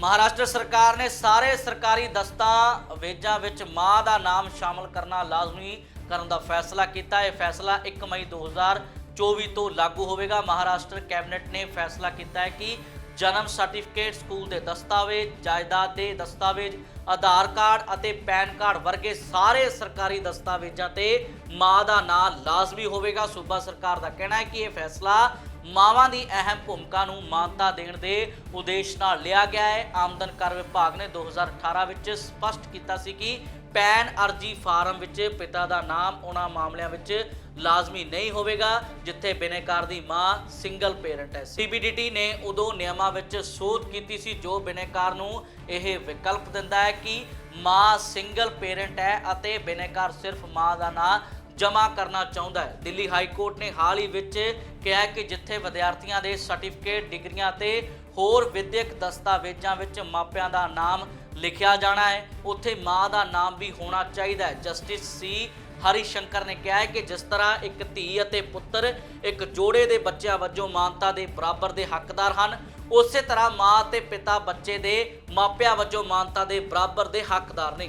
ਮਹਾਰਾਸ਼ਟਰ ਸਰਕਾਰ ਨੇ ਸਾਰੇ ਸਰਕਾਰੀ ਦਸਤਾਵੇਜ਼ਾਂ ਵਿੱਚ ਮਾਂ ਦਾ ਨਾਮ ਸ਼ਾਮਲ ਕਰਨਾ ਲਾਜ਼ਮੀ ਕਰਨ ਦਾ ਫੈਸਲਾ ਕੀਤਾ। ਇਹ ਫੈਸਲਾ 1 ਮਈ 2024 ਤੋਂ ਲਾਗੂ ਹੋਵੇਗਾ। ਮਹਾਰਾਸ਼ਟਰ ਕੈਬਨਿਟ ਨੇ ਫੈਸਲਾ ਕੀਤਾ ਹੈ ਕਿ ਜਨਮ ਸਰਟੀਫਿਕੇਟ ਸਕੂਲ ਦੇ ਦਸਤਾਵੇਜ਼, ਜਾਇਦਾਦ ਦੇ ਦਸਤਾਵੇਜ਼, ਆਧਾਰ ਕਾਰਡ ਅਤੇ ਪੈਨ ਕਾਰਡ ਵਰਗੇ ਸਾਰੇ ਸਰਕਾਰੀ ਦਸਤਾਵੇਜ਼ਾਂ ਤੇ ਮਾਂ ਦਾ ਨਾਂ ਲਾਜ਼ਮੀ ਹੋਵੇਗਾ। ਸੂਬਾ ਸਰਕਾਰ ਦਾ ਕਹਿਣਾ ਹੈ ਕਿ ਇਹ ਫੈਸਲਾ ਮਾਵਾਂ ਦੀ ਅਹਿਮ ਭੂਮਿਕਾ ਨੂੰ ਮਾਨਤਾ ਦੇਣ ਦੇ ਉਦੇਸ਼ ਨਾਲ ਲਿਆ ਗਿਆ ਹੈ। ਆਮਦਨ ਕਰ ਵਿਭਾਗ ਨੇ 2018 ਵਿੱਚ ਸਪਸ਼ਟ ਕੀਤਾ ਸੀ ਕਿ ਪੈਨ ਅਰਜੀ ਫਾਰਮ ਵਿੱਚ ਪਿਤਾ ਦਾ ਨਾਮ ਉਹਨਾਂ ਮਾਮਲਿਆਂ ਵਿੱਚ ਲਾਜ਼ਮੀ ਨਹੀਂ ਹੋਵੇਗਾ, ਜਿੱਥੇ ਬਿਨੇਕਾਰ ਦੀ ਮਾਂ ਸਿੰਗਲ ਪੇਰੈਂਟ ਹੈ। ਸੀਬੀਡੀਟੀ ਨੇ ਉਦੋਂ ਨਿਯਮਾਂ ਵਿੱਚ ਸੋਧ ਕੀਤੀ ਸੀ, ਜੋ ਬਿਨੇਕਾਰ ਨੂੰ ਇਹ ਵਿਕਲਪ ਦਿੰਦਾ ਹੈ ਕਿ ਮਾਂ ਸਿੰਗਲ ਪੇਰੈਂਟ ਹੈ ਅਤੇ ਬਿਨੇਕਾਰ ਸਿਰਫ ਮਾਂ ਦਾ ਨਾਂ ਜਮ੍ਹਾਂ ਕਰਨਾ ਚਾਹੁੰਦਾ ਹੈ। ਦਿੱਲੀ ਹਾਈ ਕੋਰਟ ਨੇ ਹਾਲ ਹੀ ਵਿੱਚ ਕਿਹਾ ਕਿ ਜਿੱਥੇ ਵਿਦਿਆਰਥੀਆਂ ਦੇ ਸਰਟੀਫਿਕੇਟ, ਡਿਗਰੀਆਂ ਤੇ ਹੋਰ ਵਿਦਿਅਕ ਦਸਤਾਵੇਜ਼ਾਂ ਵਿੱਚ ਮਾਪਿਆਂ ਦਾ ਨਾਮ ਲਿਖਿਆ ਜਾਣਾ ਹੈ, ਉੱਥੇ ਮਾਂ ਦਾ ਨਾਮ ਵੀ ਹੋਣਾ ਚਾਹੀਦਾ ਹੈ। ਜਸਟਿਸ ਸੀ ਹਰੀ ਸ਼ੰਕਰ ਨੇ ਕਿਹਾ ਹੈ ਕਿ ਜਿਸ ਤਰ੍ਹਾਂ ਇੱਕ ਧੀ ਅਤੇ ਪੁੱਤਰ ਇੱਕ ਜੋੜੇ ਦੇ ਬੱਚਿਆਂ ਵਜੋਂ ਮਾਨਤਾ ਦੇ ਬਰਾਬਰ ਦੇ ਹੱਕਦਾਰ ਹਨ, ਉਸੇ ਤਰ੍ਹਾਂ ਮਾਂ ਅਤੇ ਪਿਤਾ ਬੱਚੇ ਦੇ ਮਾਪਿਆਂ ਵਜੋਂ ਮਾਨਤਾ ਦੇ ਬਰਾਬਰ ਦੇ ਹੱਕਦਾਰ ਨੇ।